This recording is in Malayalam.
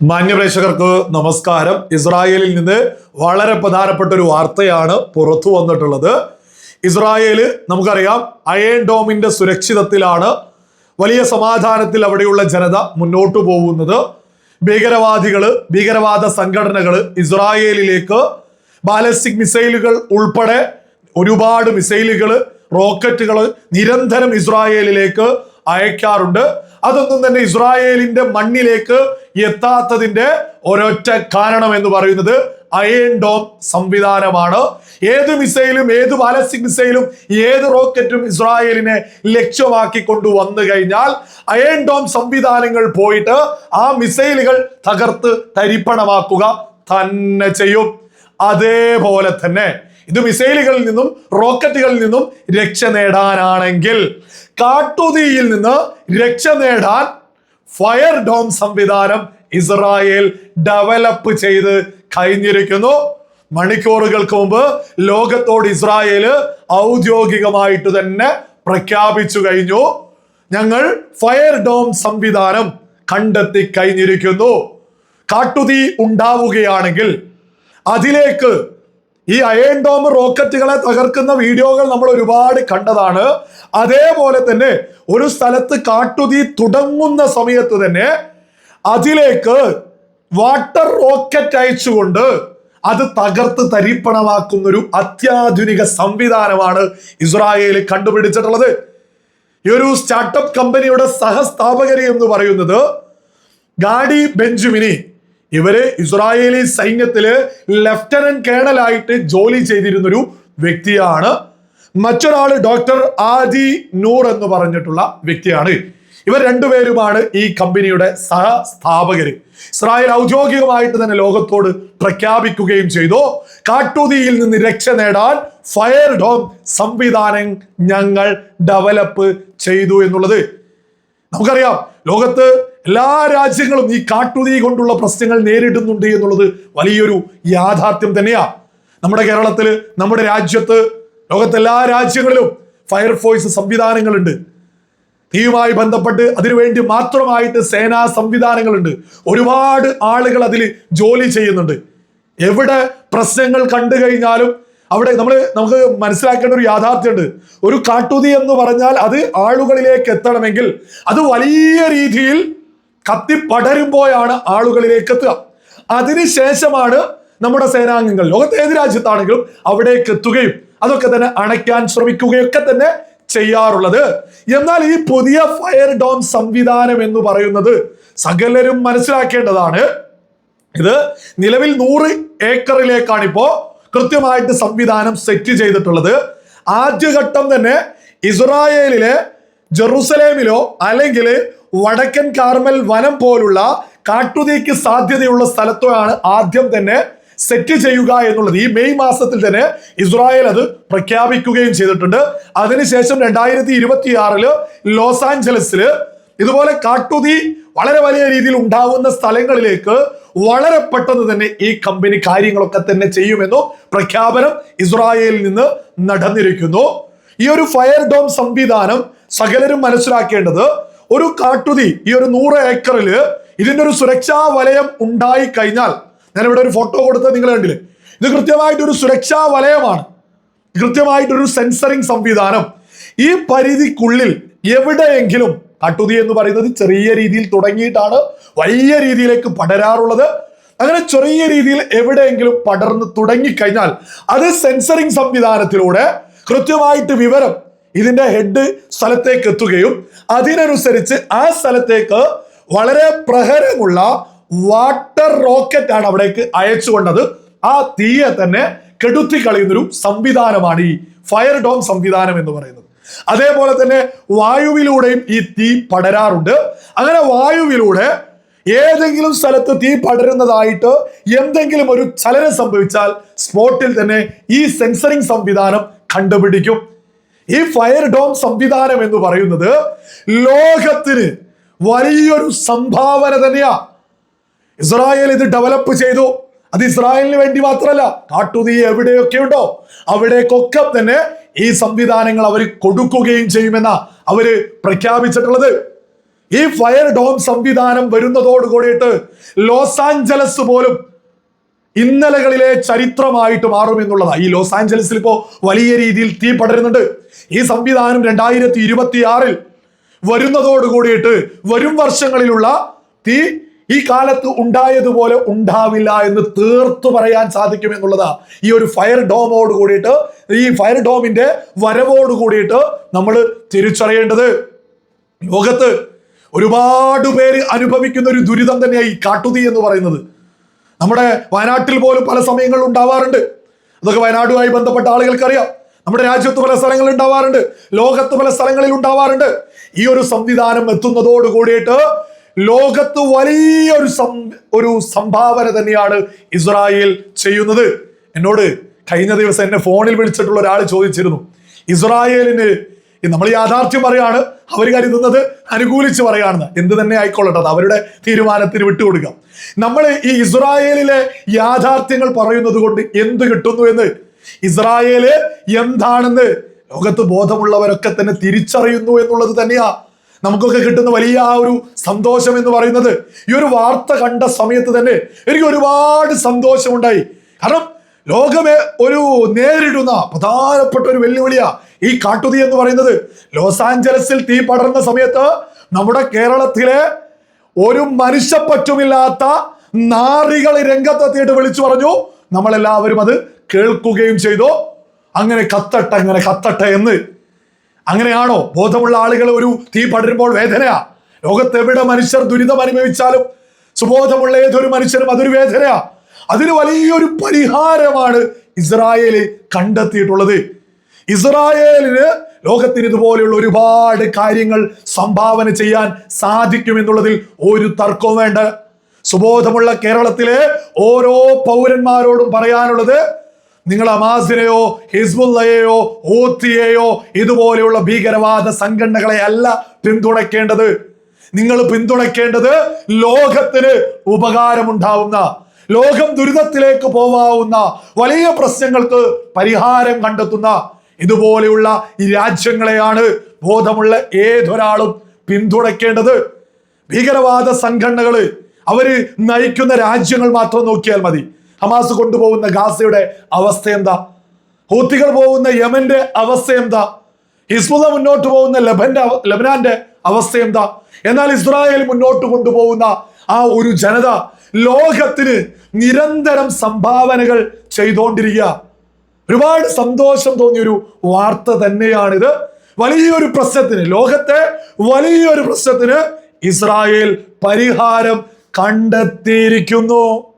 മാന്യപ്രേക്ഷകർക്ക് നമസ്കാരം. ഇസ്രായേലിൽ നിന്ന് വളരെ പ്രധാനപ്പെട്ട ഒരു വാർത്തയാണ് പുറത്തു വന്നിട്ടുള്ളത്. ഇസ്രായേൽ നമുക്കറിയാം അയൺ ഡോമിന്റെ സുരക്ഷിതത്തിലാണ് വലിയ സമാധാനത്തിൽ അവിടെയുള്ള ജനത മുന്നോട്ടു പോകുന്നത്. ഭീകരവാദികൾ ഭീകരവാദ സംഘടനകൾ ഇസ്രായേലിലേക്ക് ബാലസ്റ്റിക് മിസൈലുകൾ ഉൾപ്പെടെ ഒരുപാട് മിസൈലുകൾ റോക്കറ്റുകൾ നിരന്തരം ഇസ്രായേലിലേക്ക് അയക്കാറുണ്ട്. അതൊന്നും തന്നെ ഇസ്രായേലിന്റെ മണ്ണിലേക്ക് എത്താത്തതിന്റെ ഒരൊറ്റ കാരണം എന്ന് പറയുന്നത് അയൺ ഡോം സംവിധാനമാണ്. ഏത് മിസൈലും ഏത് ബാലസ്റ്റിക് മിസൈലും ഏത് റോക്കറ്റും ഇസ്രായേലിനെ ലക്ഷ്യമാക്കി കൊണ്ടു വന്നു കഴിഞ്ഞാൽ അയൺ ഡോം സംവിധാനങ്ങൾ പോയിട്ട് ആ മിസൈലുകൾ തകർത്ത് തരിപ്പണമാക്കുക തന്നെ ചെയ്യും. അതേപോലെ തന്നെ ഇത് മിസൈലുകളിൽ നിന്നും റോക്കറ്റുകളിൽ നിന്നും രക്ഷ നേടാനാണെങ്കിൽ കാട്ടുതീയിൽ നിന്ന് രക്ഷ നേടാൻ ഫയർ ഡോം സംവിധാനം ഇസ്രായേൽ ഡെവലപ്പ് ചെയ്ത് കഴിഞ്ഞിരിക്കുന്നു. മണിക്കൂറുകൾക്ക് മുമ്പ് ലോകത്തോട് ഇസ്രായേൽ ഔദ്യോഗികമായിട്ട് തന്നെ പ്രഖ്യാപിച്ചു കഴിഞ്ഞു. ഞങ്ങൾ ഫയർ ഡോം സംവിധാനം കണ്ടെത്തി കഴിഞ്ഞിരിക്കുന്നു. കാട്ടുതീ ഉണ്ടാവുകയാണെങ്കിൽ അതിലേക്ക് ഈ അയൺ ഡോം റോക്കറ്റുകളെ തകർക്കുന്ന വീഡിയോകൾ നമ്മൾ ഒരുപാട് കണ്ടതാണ്. അതേപോലെ തന്നെ ഒരു സ്ഥലത്ത് കാട്ടുതീ തുടങ്ങുന്ന സമയത്ത് തന്നെ അതിലേക്ക് വാട്ടർ റോക്കറ്റ് അയച്ചുകൊണ്ട് അത് തകർത്ത് തരിപ്പണമാക്കുന്ന ഒരു അത്യാധുനിക സംവിധാനമാണ് ഇസ്രായേൽ കണ്ടുപിടിച്ചിട്ടുള്ളത്. ഈ ഒരു സ്റ്റാർട്ടപ്പ് കമ്പനിയുടെ സഹസ്ഥാപകരി എന്ന് പറയുന്നത് ഗാഡി ബെഞ്ചമിനി. ഇവർ ഇസ്രായേലി സൈന്യത്തിൽ ലഫ്റ്റനന്റ് കേണലായിട്ട് ജോലി ചെയ്തിരുന്നൊരു വ്യക്തിയാണ്. മറ്റൊരാൾ ഡോക്ടർ ആദി നൂർ എന്ന് പറഞ്ഞിട്ടുള്ള വ്യക്തിയാണ്. ഇവർ രണ്ടുപേരുമാണ് ഈ കമ്പനിയുടെ സഹസ്ഥാപകര്. ഇസ്രായേൽ ഔദ്യോഗികമായിട്ട് തന്നെ ലോകത്തോട് പ്രഖ്യാപിക്കുകയും ചെയ്തു. കാട്ടുതീയിൽ നിന്ന് രക്ഷ നേടാൻ ഫയർ ഡോം സംവിധാനം ഞങ്ങൾ ഡെവലപ്പ് ചെയ്തു എന്നുള്ളത്. നമുക്കറിയാം ലോകത്ത് എല്ലാ രാജ്യങ്ങളും ഈ കാട്ടുതീ കൊണ്ടുള്ള പ്രശ്നങ്ങൾ നേരിടുന്നുണ്ട് എന്നുള്ളത് വലിയൊരു യാഥാർത്ഥ്യം തന്നെയാ. നമ്മുടെ കേരളത്തിൽ നമ്മുടെ രാജ്യത്ത് ലോകത്തെ എല്ലാ രാജ്യങ്ങളിലും ഫയർഫോഴ്സ് സംവിധാനങ്ങളുണ്ട്. തീയുമായി ബന്ധപ്പെട്ട് അതിനുവേണ്ടി മാത്രമായിട്ട് സേനാ സംവിധാനങ്ങളുണ്ട്. ഒരുപാട് ആളുകൾ അതിൽ ജോലി ചെയ്യുന്നുണ്ട്. എവിടെ പ്രശ്നങ്ങൾ കണ്ടു കഴിഞ്ഞാലും അവിടെ നമ്മൾ നമുക്ക് മനസ്സിലാക്കേണ്ട ഒരു യാഥാർത്ഥ്യമുണ്ട്. ഒരു കാട്ടുതി എന്ന് പറഞ്ഞാൽ അത് ആളുകളിലേക്ക് എത്തണമെങ്കിൽ അത് വലിയ രീതിയിൽ കത്തിപ്പടരുമ്പോഴാണ് ആളുകളിലേക്ക് എത്തുക. അതിനുശേഷമാണ് നമ്മുടെ സേനാംഗങ്ങൾ ലോകത്ത് ഏത് രാജ്യത്താണെങ്കിലും അവിടേക്ക് എത്തുകയും അതൊക്കെ തന്നെ അണയ്ക്കാൻ ശ്രമിക്കുകയൊക്കെ തന്നെ ചെയ്യാറുള്ളത്. എന്നാൽ ഈ പുതിയ ഫയർ ഡോം സംവിധാനം എന്ന് പറയുന്നത് സകലരും മനസ്സിലാക്കേണ്ടതാണ്. ഇത് നിലവിൽ നൂറ് ഏക്കറിലേക്കാണ് ഇപ്പോ കൃത്യമായിട്ട് സംവിധാനം സെറ്റ് ചെയ്തിട്ടുള്ളത്. ആദ്യഘട്ടം തന്നെ ഇസ്രായേലിലെ ജെറുസലേമിലോ അല്ലെങ്കിൽ വടക്കൻ കാർമൽ വനം പോലുള്ള കാട്ടുതീക്ക് സാധ്യതയുള്ള സ്ഥലത്തോ ആണ് ആദ്യം തന്നെ സെറ്റ് ചെയ്യുക എന്നുള്ളത്. ഈ മെയ് മാസത്തിൽ തന്നെ ഇസ്രായേൽ അത് പ്രഖ്യാപിക്കുകയും ചെയ്തിട്ടുണ്ട്. അതിനുശേഷം രണ്ടായിരത്തി ഇരുപത്തി ആറിൽ ലോസ് ആഞ്ചലസിൽ ഇതുപോലെ കാട്ടുതീ വളരെ വലിയ രീതിയിൽ ഉണ്ടാവുന്ന സ്ഥലങ്ങളിലേക്ക് വളരെ പെട്ടെന്ന് തന്നെ ഈ കമ്പനി കാര്യങ്ങളൊക്കെ തന്നെ ചെയ്യുമെന്നും പ്രഖ്യാപനം ഇസ്രായേലിൽ നിന്ന് നടന്നിരിക്കുന്നു. ഈ ഒരു ഫയർ ഡോം സംവിധാനം സകലരും മനസ്സിലാക്കേണ്ടത് ഒരു കാട്ടുതി ഈ ഒരു നൂറ് ഏക്കറിൽ ഇതിന്റെ ഒരു സുരക്ഷാ വലയം ഉണ്ടായി കഴിഞ്ഞാൽ ഞാൻ ഇവിടെ ഒരു ഫോട്ടോ കൊടുത്തത് നിങ്ങൾ കണ്ടില്ലേ? ഇത് കൃത്യമായിട്ടൊരു സുരക്ഷാ വലയമാണ്. കൃത്യമായിട്ടൊരു സെൻസറിങ് സംവിധാനം. ഈ പരിധിക്കുള്ളിൽ എവിടെയെങ്കിലും കാട്ടുതി എന്ന് പറയുന്നത് ചെറിയ രീതിയിൽ തുടങ്ങിയിട്ടാണ് വലിയ രീതിയിലേക്ക് പടരാറുള്ളത്. അങ്ങനെ ചെറിയ രീതിയിൽ എവിടെയെങ്കിലും പടർന്ന് തുടങ്ങിക്കഴിഞ്ഞാൽ അത് സെൻസറിങ് സംവിധാനത്തിലൂടെ കൃത്യമായിട്ട് വിവരം ഇതിന്റെ ഹെഡ് സ്ഥലത്തേക്ക് എത്തുകയും അതിനനുസരിച്ച് ആ സ്ഥലത്തേക്ക് വളരെ പ്രഹരമുള്ള വാട്ടർ റോക്കറ്റ് ആണ് അവിടേക്ക് അയച്ചുകൊണ്ടത് ആ തീയെ തന്നെ കെടുത്തി കളയുന്നൊരു സംവിധാനമാണ് ഈ ഫയർ ഡോം സംവിധാനം എന്ന് പറയുന്നത്. അതേപോലെ തന്നെ വായുവിലൂടെയും ഈ തീ പടരാറുണ്ട്. അങ്ങനെ വായുവിലൂടെ ഏതെങ്കിലും സ്ഥലത്ത് തീ പടരുന്നതായിട്ട് എന്തെങ്കിലും ഒരു ചലനം സംഭവിച്ചാൽ സ്പോട്ടിൽ തന്നെ ഈ സെൻസറിങ് സംവിധാനം കണ്ടുപിടിക്കും. ഈ ഫയർ ഡോം സംവിധാനം എന്ന് പറയുന്നത് ലോകത്തിന് വലിയൊരു സംഭാവന തന്നെയാ. ഇസ്രായേൽ ഇത് ഡെവലപ്പ് ചെയ്തു. അത് ഇസ്രായേലിന് വേണ്ടി മാത്രമല്ല കാട്ടുതീ എവിടെയൊക്കെ ഉണ്ടോ അവിടേക്കൊക്കെ തന്നെ ഈ സംവിധാനങ്ങൾ അവർ കൊടുക്കുകയും ചെയ്യുമെന്ന അവർ പ്രഖ്യാപിച്ചിട്ടുള്ളത്. ഈ ഫയർ ഡോം സംവിധാനം വരുന്നതോട് കൂടിയിട്ട് ലോസ് ആഞ്ചലസ് പോലും ഇന്നലകളിലെ ചരിത്രമായിട്ട് മാറും എന്നുള്ളതാണ് ഈ ലോസ് ആഞ്ചലസിൽ ഇപ്പോൾ വലിയ രീതിയിൽ തീ പടരുന്നുണ്ട്. ഈ സംവിധാനം രണ്ടായിരത്തി ഇരുപത്തി ആറിൽ വരുന്നതോട് കൂടിയിട്ട് വരും വർഷങ്ങളിലുള്ള തീ ഈ കാലത്ത് ഉണ്ടായതുപോലെ ഉണ്ടാവില്ല എന്ന് തീർത്തു പറയാൻ സാധിക്കും എന്നുള്ളതാ. ഈ ഒരു ഫയർ ഡോമോട് കൂടിയിട്ട് ഈ ഫയർ ഡോമിന്റെ വരവോട് കൂടിയിട്ട് നമ്മൾ തിരിച്ചറിയേണ്ടത് ലോകത്ത് ഒരുപാട് പേര് അനുഭവിക്കുന്ന ഒരു ദുരിതം തന്നെയാണ് ഈ കാട്ടുതീ എന്ന് പറയുന്നത്. നമ്മുടെ വയനാട്ടിൽ പോലും പല സമയങ്ങളിൽ ഉണ്ടാവാറുണ്ട്. അതൊക്കെ വയനാടുമായി ബന്ധപ്പെട്ട ആളുകൾക്കറിയാം. നമ്മുടെ രാജ്യത്ത് പല സ്ഥലങ്ങളിൽ ഉണ്ടാവാറുണ്ട്. ലോകത്ത് പല സ്ഥലങ്ങളിൽ ഉണ്ടാവാറുണ്ട്. ഈ ഒരു സംവിധാനം എത്തുന്നതോട് കൂടിയിട്ട് ലോകത്ത് വലിയൊരു ഒരു സംഭാവന തന്നെയാണ് ഇസ്രായേൽ ചെയ്യുന്നത്. എന്നോട് കഴിഞ്ഞ ദിവസം എന്നെ ഫോണിൽ വിളിച്ചിട്ടുള്ള ഒരാൾ ചോദിച്ചിരുന്നു. ഇസ്രായേലിന് നമ്മൾ യാഥാർത്ഥ്യം പറയാണ് അവർ കരുതുന്നത് അനുകൂലിച്ച് പറയാണെന്ന് എന്ത് തന്നെ ആയിക്കൊള്ളട്ടെ അത് അവരുടെ തീരുമാനത്തിന് വിട്ടുകൊടുക്കാം. നമ്മൾ ഈ ഇസ്രായേലിലെ യാഥാർത്ഥ്യങ്ങൾ പറയുന്നത് കൊണ്ട് എന്ത് കിട്ടുന്നു എന്ന്? ഇസ്രായേൽ എന്താണെന്ന്? ലോകത്ത് ബോധമുള്ളവരൊക്കെ തന്നെ തിരിച്ചറിയുന്നു എന്നുള്ളത് തന്നെയാ. നമുക്കൊക്കെ കിട്ടുന്ന വലിയ ആ ഒരു സന്തോഷം എന്ന് പറയുന്നത്. ഈ ഒരു വാർത്ത കണ്ട സമയത്ത് തന്നെ എനിക്ക് ഒരുപാട് സന്തോഷമുണ്ടായി. കാരണം ലോകമേ ഒരു നേരിടുന്ന പ്രധാനപ്പെട്ട ഒരു വെല്ലുവിളിയാ. ഈ കാട്ടുതീ എന്ന് പറയുന്നത് ലോസ് ആഞ്ചലസിൽ തീ പടർന്ന സമയത്ത് നമ്മുടെ കേരളത്തിലെ ഒരു മനുഷ്യപ്പറ്റുമില്ലാത്ത നാറികൾ രംഗത്തെത്തിയിട്ട് വിളിച്ചു പറഞ്ഞു. നമ്മളെല്ലാവരും അത് കേൾക്കുകയും ചെയ്തു. അങ്ങനെ കത്തട്ടെ അങ്ങനെ കത്തട്ടെ എന്ന്. അങ്ങനെയാണോ? ബോധമുള്ള ആളുകൾ ഒരു തീ പടരുമ്പോൾ വേദനയാ. ലോകത്തെവിടെ മനുഷ്യർ ദുരിതം അനുഭവിച്ചാലും സുബോധമുള്ള ഏതൊരു മനുഷ്യരും അതൊരു വേദനയാ. അതിന് വലിയൊരു പരിഹാരമാണ് ഇസ്രായേൽ കണ്ടെത്തിയിട്ടുള്ളത്. ഇസ്രായേലിന് ലോകത്തിന് ഇതുപോലെയുള്ള ഒരുപാട് കാര്യങ്ങൾ സംഭാവന ചെയ്യാൻ സാധിക്കും എന്നുള്ളതിൽ ഒരു തർക്കവും വേണ്ട. സുബോധമുള്ള കേരളത്തിലെ ഓരോ പൗരന്മാരോടും പറയാനുള്ളത് നിങ്ങൾ അമാസിനെയോ ഹിസ്ബുല്ലയെയോ ഓത്തിയെയോ ഇതുപോലെയുള്ള ഭീകരവാദ സംഘടനകളെ അല്ല പിന്തുണയ്ക്കേണ്ടത്. നിങ്ങൾ പിന്തുണയ്ക്കേണ്ടത് ലോകത്തിന് ഉപകാരമുണ്ടാവുന്ന ലോകം ദുരിതത്തിലേക്ക് പോവാവുന്ന വലിയ പ്രശ്നങ്ങൾക്ക് പരിഹാരം കണ്ടെത്തുന്ന ഇതുപോലെയുള്ള ഈ രാജ്യങ്ങളെയാണ് ബോധമുള്ള ഏതൊരാളും പിന്തുണയ്ക്കേണ്ടത്. ഭീകരവാദ സംഘടനകൾ അവർ നയിക്കുന്ന രാജ്യങ്ങൾ മാത്രം നോക്കിയാൽ മതി. ഹമാസ് കൊണ്ടുപോകുന്ന ഗാസയുടെ അവസ്ഥ എന്താ? ഹൂത്തികൾ പോകുന്ന യമന്റെ അവസ്ഥ എന്താ? ഹിസ്ബുദ മുന്നോട്ട് പോകുന്ന ലബന്റെ ലബനാന്റെ അവസ്ഥ എന്താ? എന്നാൽ ഇസ്രായേൽ മുന്നോട്ട് കൊണ്ടുപോകുന്ന ആ ഒരു ജനത ലോകത്തിന് നിരന്തരം സംഭാവനകൾ ചെയ്തുകൊണ്ടിരിക്കുക ഒരുപാട് സന്തോഷം തോന്നിയൊരു വാർത്ത തന്നെയാണിത്. വലിയൊരു പ്രശ്നത്തിന് ലോകത്തെ വലിയൊരു പ്രശ്നത്തിന് ഇസ്രായേൽ പരിഹാരം കണ്ടെത്തിയിരിക്കുന്നു.